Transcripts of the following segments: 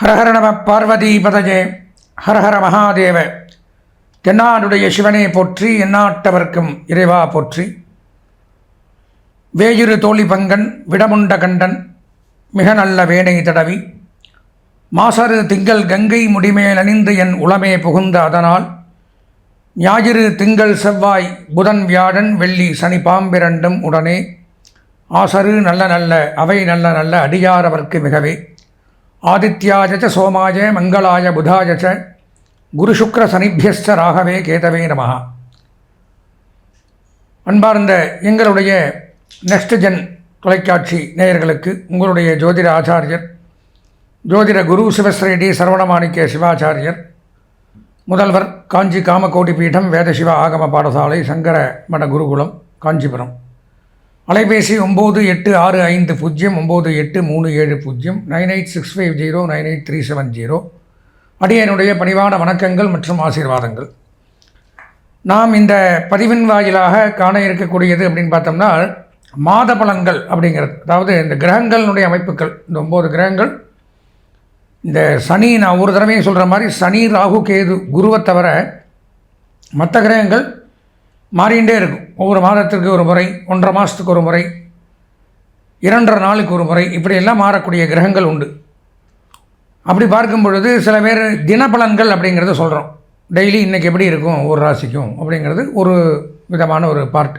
ஹரஹர நம பார்வதி பதஜே ஹரஹர மகாதேவ. தென்னாடுடைய சிவனே போற்றி எந்நாட்டவர்க்கும் இறைவா போற்றி. வேயுரு தோழி பங்கன் விடமுண்ட கண்டன் மிக நல்ல வேணை தடவி. மாசரு திங்கள் கங்கை முடிமேல் அணிந்து என் உளமே புகுந்த அதனால். ஞாயிறு திங்கள் செவ்வாய் புதன் வியாழன் வெள்ளி சனி பாம்பிரண்டும் உடனே. ஆசரு நல்ல நல்ல அவை நல்ல நல்ல அடியாரவர்க்கு மிகவே. ஆதித்யாய ச சோமாய மங்களாய புதாய ச குரு சுக்ர ராகவே கேதவே நம. அன்பார்ந்த எங்களுடைய நெக்ஸ்ட் ஜென் தொலைக்காட்சி நேயர்களுக்கு உங்களுடைய ஜோதிட ஆச்சாரியர் ஜோதிட குரு சிவஸ்ரீடி சரவணமாணிக்க சிவாச்சாரியர் முதல்வர் காஞ்சி காமகோடி பீடம் வேதசிவா ஆகம பாடசாலை சங்கர மட குருகுலம் காஞ்சிபுரம். அலைபேசி ஒம்பது எட்டு ஆறு ஐந்து பூஜ்ஜியம் ஒம்பது எட்டு மூணு ஏழு பூஜ்ஜியம் nine eight six five zero nine eight three seven zero. அடியனுடைய பணிவான வணக்கங்கள் மற்றும் ஆசீர்வாதங்கள். நாம் இந்த பதிவின் வாயிலாக காண இருக்கக்கூடியது அப்படின்னு பார்த்தோம்னா மாத பலன்கள் அப்படிங்கிறது. அதாவது இந்த கிரகங்களினுடைய அமைப்புகள் இந்த ஒம்பது கிரகங்கள். இந்த சனி நான் ஒரு தடவையும் சொல்கிற மாதிரி சனி ராகு கேது குருவை தவிர மற்ற கிரகங்கள் மாறிகிட்டே இருக்கும். ஒவ்வொரு மாதத்திற்கு ஒரு முறை ஒன்றரை மாதத்துக்கு ஒரு முறை இரண்டரை நாளுக்கு ஒரு முறை இப்படியெல்லாம் மாறக்கூடிய கிரகங்கள் உண்டு. அப்படி பார்க்கும் பொழுது சில பேர் தினபலன்கள் அப்படிங்கிறத சொல்கிறோம் டெய்லி இன்றைக்கி எப்படி இருக்கும்? ஒரு ராசிக்கும் அப்படிங்கிறது ஒரு விதமான ஒரு பார்ட்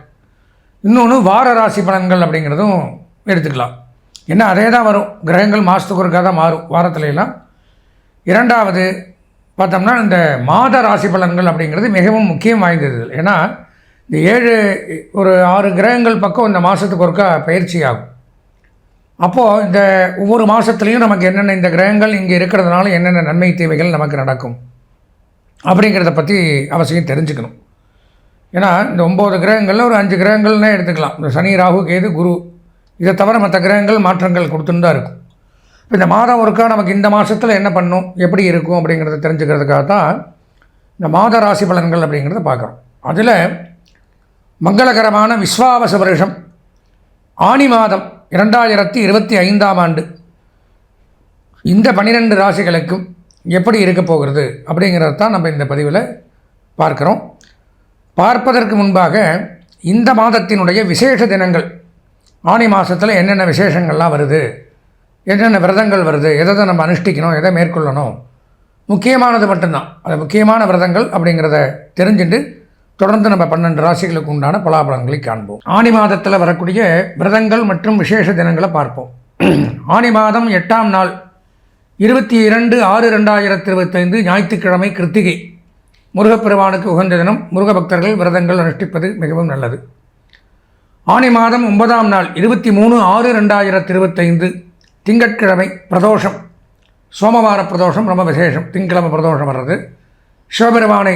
இன்னொன்று வார ராசி பலன்கள் அப்படிங்கிறதும் எடுத்துக்கலாம். என்ன அதே தான் வரும். கிரகங்கள் மாதத்துக்கு ஒருக்காக தான் மாறும். வாரத்துல எல்லாம் இரண்டாவது பார்த்தோம்னா இந்த மாத ராசி பலன்கள் அப்படிங்கிறது மிகவும் முக்கியம் வாய்ந்தது. ஏன்னா இந்த ஏழு ஒரு ஆறு கிரகங்கள் பக்கம் இந்த மாதத்துக்கு ஒருக்கா பயிற்சி ஆகும் அப்போது இந்த ஒவ்வொரு மாதத்துலேயும் நமக்கு என்னென்ன இந்த கிரகங்கள் இங்கே இருக்கிறதுனால என்னென்ன நன்மை தீமைகள் நமக்கு நடக்கும் அப்படிங்கிறத பற்றி அவசியம் தெரிஞ்சுக்கணும். ஏன்னா இந்த ஒம்பது கிரகங்களில் ஒரு அஞ்சு கிரகங்கள்னே எடுத்துக்கலாம். இந்த சனி ராகு கேது குரு இதை தவிர மற்ற கிரகங்கள் மாற்றங்கள் கொடுத்துன்னு தான் இருக்கும். இப்போ இந்த மாதம் ஒருக்கா நமக்கு இந்த மாதத்தில் என்ன பண்ணும் எப்படி இருக்கும் அப்படிங்கிறத தெரிஞ்சுக்கிறதுக்காக தான் இந்த மாத ராசி பலன்கள் அப்படிங்கிறத பார்க்குறோம். அதில் மங்களகரமான விஸ்வாவச வருஷம். ஆணி மாதம் இரண்டாயிரத்தி இருபத்தி ஐந்தாம் ஆண்டு. இந்த பன்னிரெண்டு ராசிகளுக்கும் எப்படி இருக்க போகிறது அப்படிங்கிறது தான் நம்ம இந்த பதிவில் பார்க்குறோம். பார்ப்பதற்கு முன்பாக இந்த மாதத்தினுடைய விசேஷ தினங்கள் ஆணி மாதத்தில் என்னென்ன விசேஷங்கள்லாம் வருது என்னென்ன விரதங்கள் வருது எதை எதை நம்ம அனுஷ்டிக்கணும் எதை மேற்கொள்ளணும் முக்கியமானது மட்டும்தான். அது முக்கியமான விரதங்கள் அப்படிங்கிறத தெரிஞ்சுட்டு தொடர்ந்து நம்ம பன்னெண்டு ராசிகளுக்கு உண்டான பலாபலன்களை காண்போம். ஆணி மாதத்தில் வரக்கூடிய விரதங்கள் மற்றும் விசேஷ தினங்களை பார்ப்போம். ஆணி மாதம் எட்டாம் நாள் இருபத்தி இரண்டு ஆறு ரெண்டாயிரத்தி இருபத்தைந்து ஞாயிற்றுக்கிழமை கிருத்திகை. முருகப்பெருமானுக்கு உகந்த தினம் முருக பக்தர்கள் விரதங்கள் அனுஷ்டிப்பது மிகவும் நல்லது. ஆணி மாதம் ஒன்பதாம் நாள் இருபத்தி மூணு ஆறு ரெண்டாயிரத்தி இருபத்தைந்து திங்கட்கிழமை பிரதோஷம். சோமவார பிரதோஷம் ரொம்ப விசேஷம். திங்கிழமை பிரதோஷம் வர்றது. சிவபெருமானை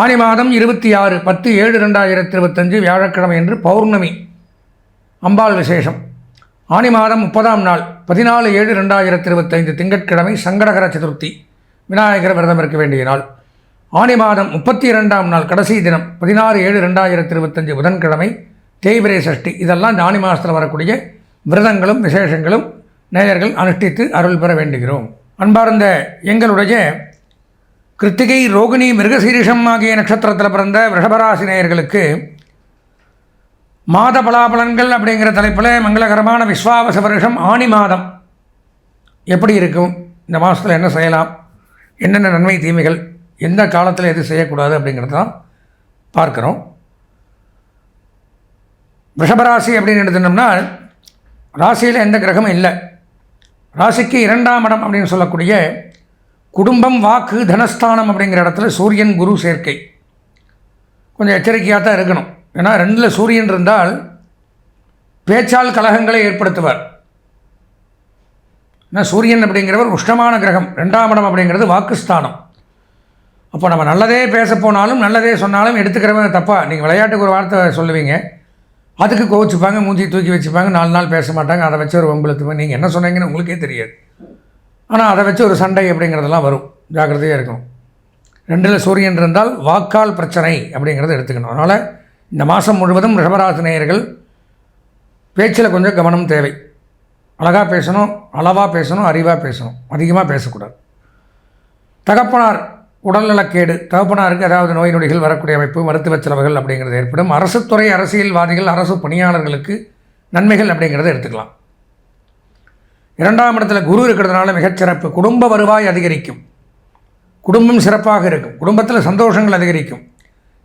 ஆணி மாதம் இருபத்தி ஆறு பத்து ஏழு ரெண்டாயிரத்தி இருபத்தஞ்சு வியாழக்கிழமை என்று பௌர்ணமி. அம்பாள் விசேஷம். ஆணி மாதம் முப்பதாம் நாள் பதினாலு ஏழு ரெண்டாயிரத்தி இருபத்தைந்து திங்கட்கிழமை சங்கடகர சதுர்த்தி. விநாயகர் விரதம் இருக்க வேண்டிய நாள். ஆணி மாதம் முப்பத்தி இரண்டாம் நாள் கடைசி தினம் பதினாறு ஏழு ரெண்டாயிரத்தி இருபத்தஞ்சு புதன்கிழமை தேய்பிரை சஷ்டி. இதெல்லாம் இந்த ஆணி மாதத்தில் வரக்கூடிய விரதங்களும் விசேஷங்களும் நேயர்கள் அனுஷ்டித்து அருள் பெற வேண்டுகிறோம். அன்பார்ந்த எங்களுடைய கிருத்திகை ரோகிணி மிருகசீரிஷம் ஆகிய நட்சத்திரத்தில் பிறந்த ரிஷபராசினியர்களுக்கு மாத பலாபலன்கள் அப்படிங்கிற தலைப்பில் மங்களகரமான விஸ்வாவச வருஷம் ஆணி மாதம். எப்படி இருக்கும்? இந்த மாதத்தில் என்ன செய்யலாம்? என்னென்ன நன்மை தீமைகள்? எந்த காலத்தில் எது செய்யக்கூடாது அப்படிங்கிறது தான் பார்க்குறோம். ரிஷபராசி அப்படின்னு எடுத்துட்டோம்னா ராசியில் எந்த கிரகமும் இல்லை. ராசிக்கு இரண்டாம் இடம் அப்படின்னு சொல்லக்கூடிய குடும்பம் வாக்கு தனஸ்தானம் அப்படிங்கிற இடத்துல சூரியன் குரு சேர்க்கை. கொஞ்சம் எச்சரிக்கையாக தான் இருக்கணும். ஏன்னா ரெண்டில் சூரியன் இருந்தால் பேச்சால் கலகங்களை ஏற்படுத்துவார். ஏன்னா சூரியன் அப்படிங்கிறவர் உஷ்ணமான கிரகம். ரெண்டாம் இடம் அப்படிங்கிறது வாக்குஸ்தானம். அப்போ நம்ம நல்லதே பேச போனாலும் நல்லதே சொன்னாலும் எடுத்துக்கிறவங்க தப்பாக நீங்கள் விளையாட்டுக்கு ஒரு வார்த்தை சொல்லுவீங்க. அதுக்கு கோவிச்சுப்பாங்க மூஞ்சி தூக்கி வச்சுப்பாங்க நாலு நாள் பேச மாட்டாங்க அதை வச்சு ஒரு வம்பளுத்துப்பாங்க நீங்கள் என்ன சொன்னீங்கன்னு உங்களுக்கே தெரியாது. ஆனால் அதை வச்சு ஒரு சண்டை அப்படிங்கிறதெல்லாம் வரும். ஜாக்கிரதையாக இருக்கணும். ரெண்டில் சூரியன் இருந்தால் வாக்கால் பிரச்சனை அப்படிங்கிறத எடுத்துக்கணும். அதனால் இந்த மாதம் முழுவதும் ரிஷபராசினியர்கள் பேச்சில் கொஞ்சம் கவனம் தேவை. அழகாக பேசணும் அளவாக பேசணும் அறிவாக பேசணும். அதிகமாக பேசக்கூடாது. தகப்பனார் உடல்நலக்கேடு. தகப்பனாருக்கு அதாவது நோய் நொடிகள் வரக்கூடிய அமைப்பு மருத்துவ செலவுகள் அப்படிங்கிறது ஏற்படும். அரசுத்துறை அரசியல்வாதிகள் அரசு பணியாளர்களுக்கு நன்மைகள் அப்படிங்கிறத எடுத்துக்கலாம். இரண்டாம் இடத்துல குரு இருக்கிறதுனால மிகச்சிறப்பு குடும்ப வருவாய் அதிகரிக்கும். குடும்பம் சிறப்பாக இருக்கும். குடும்பத்தில் சந்தோஷங்கள் அதிகரிக்கும்.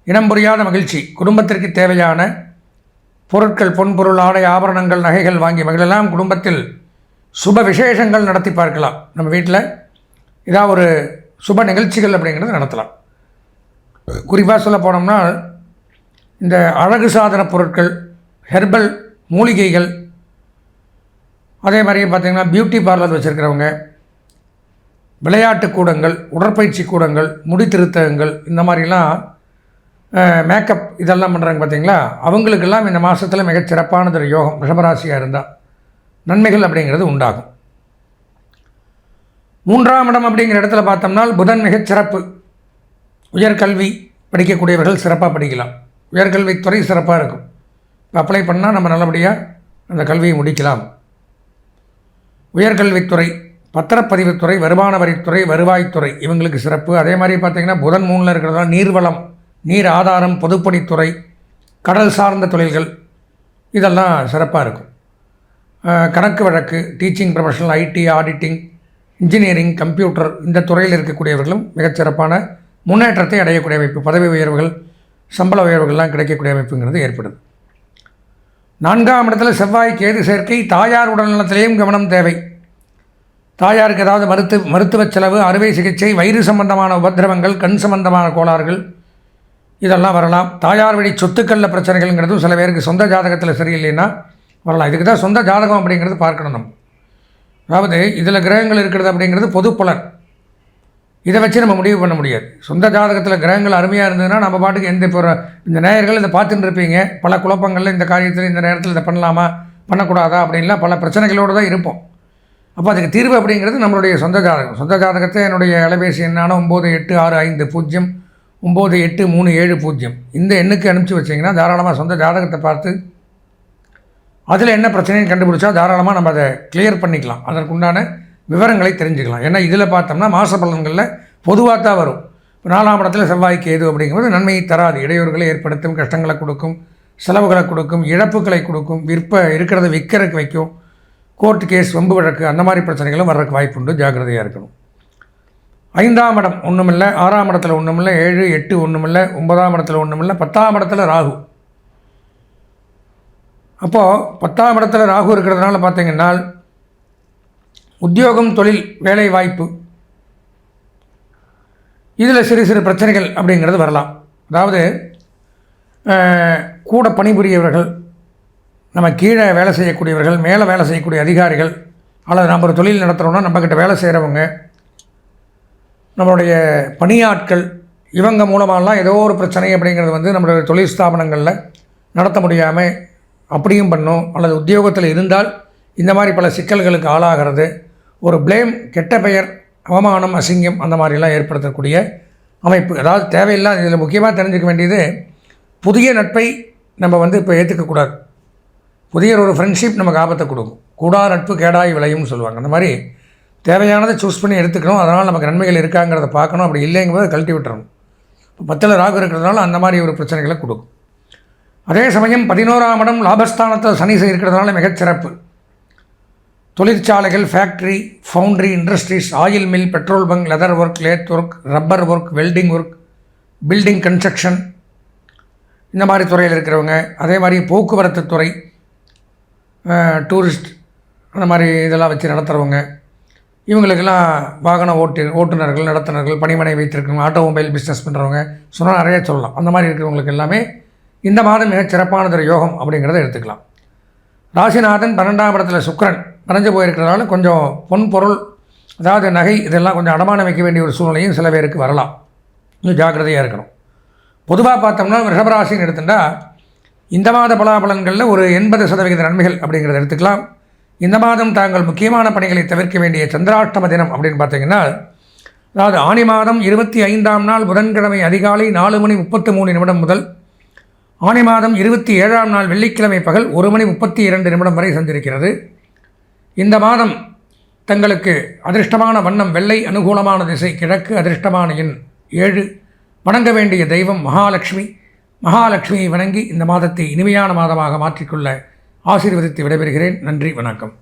இனம் புரியாத மகிழ்ச்சி. குடும்பத்திற்கு தேவையான பொருட்கள் பொன்பொருள் ஆடை ஆபரணங்கள் நகைகள் வாங்கி மகளெல்லாம் குடும்பத்தில் சுப விசேஷங்கள் நடத்தி பார்க்கலாம். நம்ம வீட்டில் ஏதாவது ஒரு சுப நிகழ்ச்சிகள் அப்படிங்கிறத நடத்தலாம். குறிப்பாக சொல்ல போனோம்னா இந்த அழகு சாதன பொருட்கள் ஹெர்பல் மூலிகைகள் அதே மாதிரியே பார்த்திங்கன்னா பியூட்டி பார்லர் வச்சுருக்கிறவங்க விளையாட்டு கூடங்கள் உடற்பயிற்சி கூடங்கள் முடி திருத்தகங்கள் இந்த மாதிரிலாம் மேக்கப் இதெல்லாம் பண்ணுறாங்க பார்த்தீங்களா? அவங்களுக்கெல்லாம் இந்த மாதத்தில் மிகச்சிறப்பானது ஒரு யோகம் ரிஷபராசியாக இருந்தால் நன்மைகள் அப்படிங்கிறது உண்டாகும். மூன்றாம் இடம் அப்படிங்கிற இடத்துல பார்த்தோம்னா புதன் மிகச்சிறப்பு உயர்கல்வி படிக்கக்கூடியவர்கள் சிறப்பாக படிக்கலாம். உயர்கல்வித்துறை சிறப்பாக இருக்கும். இப்போ அப்ளை பண்ணால் நம்ம நல்லபடியாக அந்த கல்வியை முடிக்கலாம். உயர்கல்வித்துறை பத்திரப்பதிவுத்துறை வருமான வரித்துறை வருவாய்த்துறை இவங்களுக்கு சிறப்பு. அதே மாதிரி பார்த்திங்கன்னா புதன் மூணில் இருக்கிறதுனால நீர்வளம் நீர் ஆதாரம் பொதுப்பணித்துறை கடல் சார்ந்த தொழில்கள் இதெல்லாம் சிறப்பாக இருக்கும். கணக்கு வழக்கு teaching professional IT auditing engineering computer இந்த துறையில் இருக்கக்கூடியவர்களும் மிகச்சிறப்பான முன்னேற்றத்தை அடையக்கூடிய அமைப்பு. பதவி உயர்வுகள் சம்பள உயர்வுகள்லாம் கிடைக்கக்கூடிய அமைப்புங்கிறது ஏற்படுது. நான்காம் இடத்துல செவ்வாய் கேது சேர்க்கை தாயார் உடல்நலத்திலேயும் கவனம் தேவை. தாயாருக்கு ஏதாவது மருத்து மருத்துவ செலவு அறுவை சிகிச்சை வயிறு சம்பந்தமான உபதிரவங்கள் கண் சம்பந்தமான கோளாறுகள் இதெல்லாம் வரலாம். தாயார் வழி சொத்துக்களில் பிரச்சனைகள்ங்கிறதும் சில பேருக்கு சொந்த ஜாதகத்தில் சரியில்லைன்னா வரலாம். இதுக்கு தான் சொந்த ஜாதகம் அப்படிங்கிறது பார்க்கணும் நம்ம. அதாவது இதில் கிரகங்கள் இருக்கிறது அப்படிங்கிறது பொது இதை வச்சு நம்ம முடிவு பண்ண முடியாது. சொந்த ஜாதகத்தில் கிரகங்கள் அருமையாக இருந்ததுன்னா நம்ம பாட்டுக்கு எந்த இப்போ இந்த நேயர்கள் இதை பார்த்துட்டு இருப்பீங்க. பல குழப்பங்களில் இந்த காரியத்தில் இந்த நேரத்தில் இதை பண்ணலாமா? பண்ணக்கூடாதா? அப்படின்லாம் பல பிரச்சனைகளோடு தான் இருப்போம். அப்போ அதுக்கு தீர்வு அப்படிங்கிறது நம்மளுடைய சொந்த ஜாதகம். சொந்த ஜாதகத்தை என்னுடைய அலைபேசி எண்ணான ஒம்பது எட்டு ஆறு ஐந்து பூஜ்ஜியம் ஒம்பது எட்டு மூணு ஏழு பூஜ்ஜியம். இந்த எண்ணுக்கு அனுப்பிச்சி வச்சிங்கன்னா தாராளமாக சொந்த ஜாதகத்தை பார்த்து அதில் என்ன பிரச்சனைன்னு கண்டுபிடிச்சா தாராளமாக நம்ம அதை கிளியர் பண்ணிக்கலாம். அதற்குண்டான விவரங்களை தெரிஞ்சுக்கலாம். ஏன்னா இதில் பார்த்தோம்னா மாச பலன்களில் பொதுவாக தான் வரும். இப்போ நாலாம் இடத்துல செவ்வாய்க்கு ஏது அப்படிங்கும்போது நன்மையை தராது. இடையூறுகளை ஏற்படுத்தும் கஷ்டங்களை கொடுக்கும் செலவுகளை கொடுக்கும் இழப்புகளை கொடுக்கும் விற்ப இருக்கிறத விற்கிறதுக்கு வைக்கும் கோர்ட்டு கேஸ் வம்பு வழக்கு அந்த மாதிரி பிரச்சனைகளும் வர்றதுக்கு வாய்ப்பு உண்டு ஜாக்கிரதையாக இருக்கணும். ஐந்தாம் இடம் ஒன்றுமில்லை ஆறாம் இடத்துல ஒன்றுமில்லை ஏழு எட்டு ஒன்றுமில்லை ஒன்பதாம் இடத்துல ஒன்றுமில்லை பத்தாம் இடத்துல ராகு. அப்போது பத்தாம் இடத்துல ராகு இருக்கிறதுனால பார்த்தீங்கன்னா உத்தியோகம் தொழில் வேலை வாய்ப்பு இதில் சிறு சிறு பிரச்சனைகள் அப்படிங்கிறது வரலாம். அதாவது கூட பணிபுரியவர்கள் நம்ம கீழே வேலை செய்யக்கூடியவர்கள் மேலே வேலை செய்யக்கூடிய அதிகாரிகள் அல்லது நம்ம ஒரு தொழில் நடத்துகிறோம்னா நம்மக்கிட்ட வேலை செய்கிறவங்க நம்மளுடைய பணியாட்கள் இவங்க மூலமாலாம் ஏதோ ஒரு பிரச்சனை அப்படிங்கிறது வந்து நம்மளுடைய தொழில் ஸ்தாபனங்களில் நடத்த முடியாமல் அப்படியும் பண்ணும். அல்லது உத்தியோகத்தில் இருந்தால் இந்த மாதிரி பல சிக்கல்களுக்கு ஆளாகிறது. ஒரு ப்ளேம் கெட்ட பெயர் அவமானம் அசிங்கம் அந்த மாதிரிலாம் ஏற்படுத்தக்கூடிய அமைப்பு. அதாவது தேவையில்லாத இதில் முக்கியமாக தெரிஞ்சுக்க வேண்டியது புதிய நட்பை நம்ம வந்து இப்போ ஏற்றுக்கக்கூடாது புதிய ஒரு ஃப்ரெண்ட்ஷிப் நமக்கு ஆபத்தை கொடுக்கும். கூடா நட்பு கேடாய் விளையும்னு சொல்லுவாங்க. அந்த மாதிரி தேவையானதை சூஸ் பண்ணி எடுத்துக்கணும். அதனால் நமக்கு நன்மைகள் இருக்காங்கிறத பார்க்கணும். அப்படி இல்லைங்கும்போது கழட்டி விட்டுறணும். இப்போ பத்தில் ராகு இருக்கிறதுனால அந்த மாதிரி ஒரு பிரச்சனைகளை கொடுக்கும். அதே சமயம் பதினோராம் இடம் லாபஸ்தானத்தில் சனி இருக்கிறதுனால மிகச்சிறப்பு தொழிற்சாலைகள் factory foundry industries oil mill petrol bunk leather work lathe work rubber work welding work building construction இந்த மாதிரி துறையில் இருக்கிறவங்க அதே மாதிரி போக்குவரத்து துறை டூரிஸ்ட் அந்த மாதிரி இதெல்லாம் வச்சு நடத்துகிறவங்க இவங்களுக்கெல்லாம் வாகன ஓட்டு ஓட்டுநர்கள் நடத்துனர்கள் பணிமனை வைத்திருக்கிறவங்க ஆட்டோமொபைல் பிஸ்னஸ் பண்ணுறவங்க சொன்னால் நிறைய சொல்லலாம். அந்த மாதிரி இருக்கிறவங்களுக்கு எல்லாமே இந்த மாதம் மிக சிறப்பானதொரு யோகம் அப்படிங்கிறத எடுத்துக்கலாம். ராசிநாதன் பன்னெண்டாம் இடத்துல சுக்கரன் மறைஞ்சு போயிருக்கிறதால கொஞ்சம் பொன் பொருள் அதாவது நகை இதெல்லாம் கொஞ்சம் அடமானம் வைக்க வேண்டிய ஒரு சூழ்நிலையும் சில பேருக்கு வரலாம். இன்னும் ஜாக்கிரதையாக இருக்கணும். பொதுவாக பார்த்தோம்னா ரிஷபராசின்னு எடுத்துட்டால் இந்த மாத பலாபலன்களில் ஒரு எண்பது சதவிகித நன்மைகள் அப்படிங்கிறத எடுத்துக்கலாம். இந்த மாதம் தாங்கள் முக்கியமான பணிகளை தவிர்க்க வேண்டிய சந்திராஷ்டம தினம் அப்படின்னு பார்த்தீங்கன்னா அதாவது ஆனி மாதம் இருபத்தி ஐந்தாம் நாள் புதன்கிழமை அதிகாலை நாலு மணி முப்பத்து மூணு நிமிடம் முதல் ஆனி மாதம் இருபத்தி ஏழாம் நாள் வெள்ளிக்கிழமை பகல் ஒரு மணி முப்பத்தி இரண்டு நிமிடம் வரை சந்திருக்கிறது. இந்த மாதம் தங்களுக்கு அதிர்ஷ்டமான வண்ணம் வெள்ளை அனுகூலமான திசை கிழக்கு அதிர்ஷ்டமான எண் ஏழு. வணங்க வேண்டிய தெய்வம் மகாலட்சுமி. மகாலட்சுமியை வணங்கி இந்த மாதத்தை இனிமையான மாதமாக மாற்றிக்கொள்ள ஆசீர்வதித்து விடைபெறுகிறேன். நன்றி வணக்கம்.